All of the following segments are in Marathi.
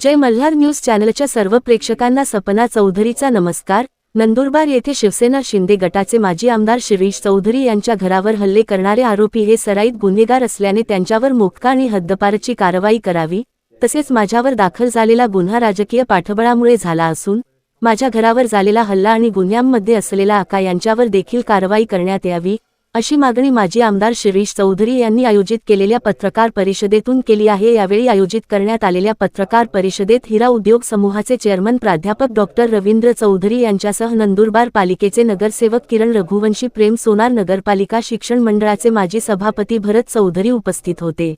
जय मल्हार न्यूज चॅनलच्या सर्व प्रेक्षकांना सपना चौधरीचा नमस्कार. नंदुरबार येथे शिवसेना शिंदे गटाचे माजी आमदार शिरीष चौधरी यांच्या घरावर हल्ले करणारे आरोपी हे सराईत गुन्हेगार असल्याने त्यांच्यावर मोक्का आणि हद्दपारची कारवाई करावी तसेच माझ्यावर दाखल झालेला गुन्हा राजकीय पाठबळामुळे झाला असून माझ्या घरावर झालेला हल्ला आणि गुन्ह्यांमध्ये असलेला आका यांच्यावर देखील कारवाई करण्यात यावी अशी मागणी माजी आमदार शिरीष चौधरी यांनी आयोजित केलेल्या पत्रकार परिषदेतून केली आहे. यावेळी आयोजित करण्यात आलेल्या पत्रकार परिषदेत हिरा उद्योग समूहाचे चेअरमन प्राध्यापक डॉक्टर रवींद्र चौधरी यांच्यासह नंदुरबार पालिकेचे नगरसेवक किरण रघुवंशी प्रेम सोनार नगरपालिका शिक्षण मंडळाचे माजी सभापती भरत चौधरी उपस्थित होते.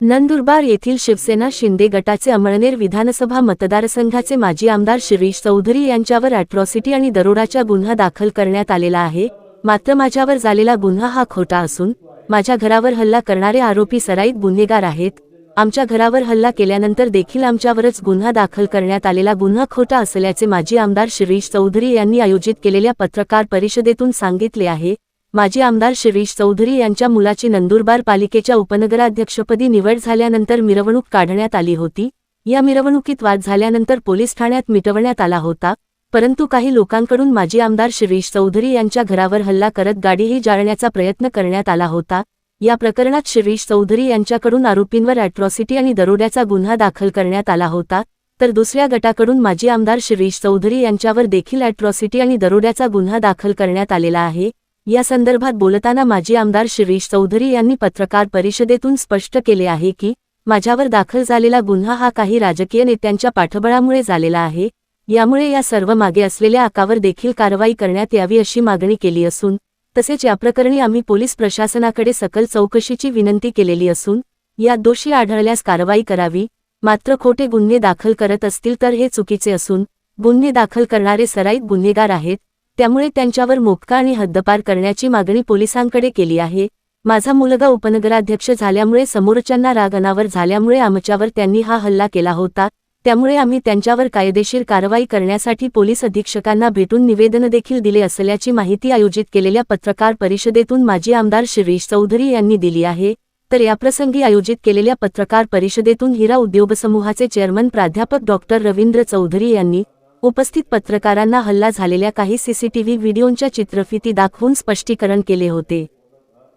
नंदुरबार येथील शिवसेना शिंदे गटाचे अमळनेर विधानसभा मतदारसंघाचे माजी आमदार शिरीष चौधरी यांच्यावर अॅट्रॉसिटी आणि दरोडाचा गुन्हा दाखल करण्यात आलेला आहे. मात्र माझ्यावर झालेला गुन्हा हा खोटा असून माझ्या घरावर हल्ला करणारे आरोपी सराईत गुन्हेगार आहेत. आमच्या घरावर हल्ला केल्यानंतर देखील आमच्यावरच गुन्हा दाखल करण्यात आलेला गुन्हा खोटा असल्याचे माजी आमदार शिरीष चौधरी यांनी आयोजित केलेल्या पत्रकार परिषदेतून सांगितले आहे. माजी आमदार शिरीष चौधरी यांच्या मुलाची नंदुरबार पालिकेच्या उपनगराध्यक्षपदी निवड झाल्यानंतर मिरवणूक काढण्यात आली होती. या मिरवणुकीत वाद झाल्यानंतर पोलीस ठाण्यात मिटवण्यात आला होता. परंतु काही लोकांकडून माजी आमदार शिरीष चौधरी यांच्या घरावर हल्ला करत गाडीही जाळण्याचा प्रयत्न करण्यात आला होता. या प्रकरणात शिरीष चौधरी यांच्याकडून आरोपींवर अॅट्रॉसिटी आणि दरोड्याचा गुन्हा दाखल करण्यात आला होता. तर दुसऱ्या गटाकडून माजी आमदार शिरीष चौधरी यांच्यावर देखील अॅट्रॉसिटी आणि दरोड्याचा गुन्हा दाखल करण्यात आलेला आहे. या संदर्भात बोलताना माजी आमदार शिरीष चौधरी यांनी पत्रकार परिषदेतून स्पष्ट केले आहे की माझ्यावर दाखल झालेला गुन्हा हा काही राजकीय नेत्यांच्या पाठबळामुळे झालेला आहे. यामुळे या सर्व मागे असलेल्या आकावर देखील कारवाई करण्यात यावी अशी मागणी केली असून तसेच याप्रकरणी आम्ही पोलीस प्रशासनाकडे सकल चौकशीची विनंती केलेली असून यात दोषी आढळल्यास कारवाई करावी मात्र खोटे गुन्हे दाखल करत असतील तर हे चुकीचे असून गुन्हे दाखल करणारे सराईत गुन्हेगार आहेत त्यामुळे त्यांच्यावर मोक्का आणि हद्दपार करण्याची मागणी पोलिसांकडे केली आहे. माझा मुलगा उपनगराध्यक्ष झाल्यामुळे समोरच्यांना राग अनावर झाल्यामुळे आमच्यावर त्यांनी हा हल्ला केला होता त्यामुळे आम्ही त्यांच्यावर कायदेशीर कारवाई करण्यासाठी पोलीस अधीक्षकांना भेटून निवेदन देखील दिले असल्याची माहिती आयोजित केलेल्या पत्रकार परिषदेतून माजी आमदार शिरीष चौधरी यांनी दिली आहे. तर याप्रसंगी आयोजित केलेल्या पत्रकार परिषदेतून हिरा उद्योग समूहाचे चेअरमन प्राध्यापक डॉक्टर रवींद्र चौधरी यांनी उपस्थित पत्रकारांना हल्ला झालेल्या काही सीसीटीव्ही व्हिडिओंच्या चित्रफिती दाखवून स्पष्टीकरण केले होते.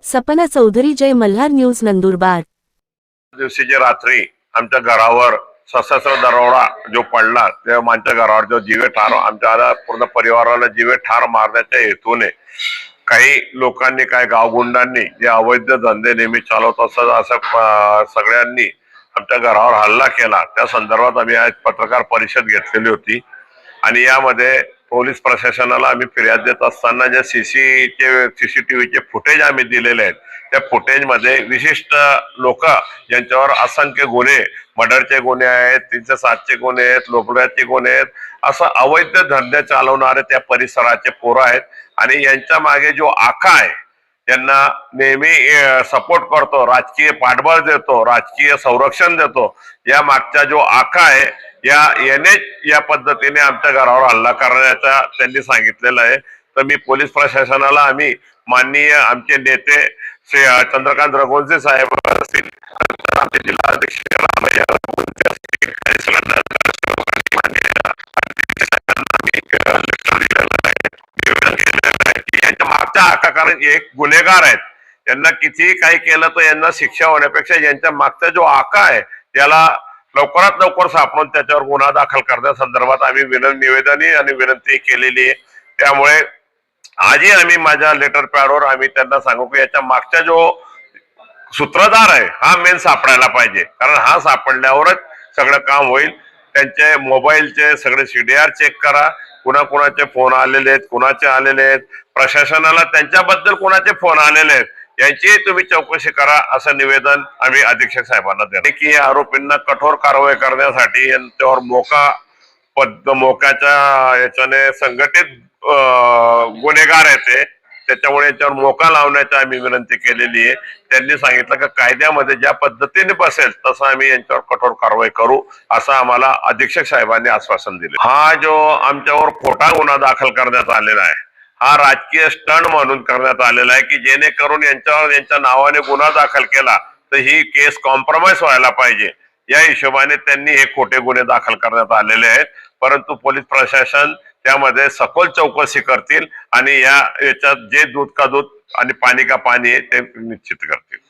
सपना चौधरी जय मल्हार न्यूज नंदुरबार. दिवशीची रात्री आमच्या घरावर सशस्त्र दरोडा जो पडला तेव्हा आमच्या घरावर जो जीवे ठार आमच्या पूर्ण परिवाराला जीवे ठार मारण्याच्या हेतूने काही लोकांनी काही गावगुंडांनी जे अवैध धंदे नेहमी चालवत असत असं सगळ्यांनी आमच्या घरावर हल्ला केला. त्या संदर्भात आम्ही आज पत्रकार परिषद घेतलेली होती. आणि यामध्ये पोलीस प्रशासनाला आम्ही फिर्याद देत असताना जे सीसीचे सीसीटीव्हीचे फुटेज आम्ही दिलेले आहेत त्या फुटेजमध्ये विशिष्ट लोक ज्यांच्यावर असंख्य गुन्हे मर्डरचे गुन्हे आहेत तीनशे सातचे गुन्हे आहेत लोकड्याचे गुन्हे आहेत असं अवैध धंदे चालवणारे त्या परिसराचे पोरं आहेत आणि यांच्या मागे जो आखा आहे त्यांना नेहमी सपोर्ट करतो राजकीय पाठबळ देतो राजकीय संरक्षण देतो या मागचा जो आखा आहे या याने या पद्धतीने आमच्या घरावर हल्ला करण्याचा त्यांनी सांगितलेलं आहे. तर मी पोलीस प्रशासनाला आम्ही माननीय आमचे नेते श्री चंद्रकांत रघुवंशी साहेब असतील आमचे जिल्हाध्यक्ष यांच्या मागच्या कारण एक गुन्हेगार आहेत. यांना कितीही काही केलं तर यांना शिक्षा होण्यापेक्षा यांच्या मागचा जो आका आहे त्याला लवकरात लवकर सापडून त्याच्यावर गुन्हा दाखल करण्यासंदर्भात आम्ही विनंती निवेदनही आणि विनंती केलेली आहे. त्यामुळे आजही आम्ही माझ्या लेटर पॅडवर आम्ही त्यांना सांगू की याच्या मागचा जो सूत्रधार आहे हा मेन सापडायला पाहिजे. कारण हा सापडल्यावरच सगळं काम होईल. त्यांचे मोबाईलचे सगळे सीडीआर चेक करा. कुणा कुणाचे फोन आलेले आहेत कुणाचे आलेले आहेत? प्रशासनाला त्यांच्याबद्दल कुणाचे फोन आलेले आहेत? यांचीही तुम्ही चौकशी करा असं निवेदन आम्ही अधीक्षक साहेबांना दिले की या आरोपींना कठोर कारवाई करण्यासाठी यांच्यावर मोका पद मोक्याच्या याच्याने संघटित अं, गुन्हेगार आहे ते. त्याच्यामुळे याच्यावर मोका लावण्याची आम्ही विनंती केलेली आहे. त्यांनी सांगितलं की कायद्यामध्ये ज्या पद्धतीने बसेल तसं आम्ही यांच्यावर कठोर कारवाई करू असं आम्हाला अधीक्षक साहेबांनी आश्वासन दिले. हा जो आमच्यावर खोटा गुन्हा दाखल करण्यात आलेला आहे हा राजकीय स्टंट म्हणून करण्यात आलेला आहे की जेणेकरून यांच्यावर यांच्या नावाने गुन्हा दाखल केला तर ही केस कॉम्प्रोमाइज व्हायला पाहिजे. या हिशोबाने त्यांनी हे खोटे गुन्हे दाखल करण्यात आलेले आहेत. परंतु पोलीस प्रशासन त्यामध्ये सखोल चौकशी करतील आणि या याच्यात जे दूध का दूध आणि पाणी का पाणी आहे ते निश्चित करतील.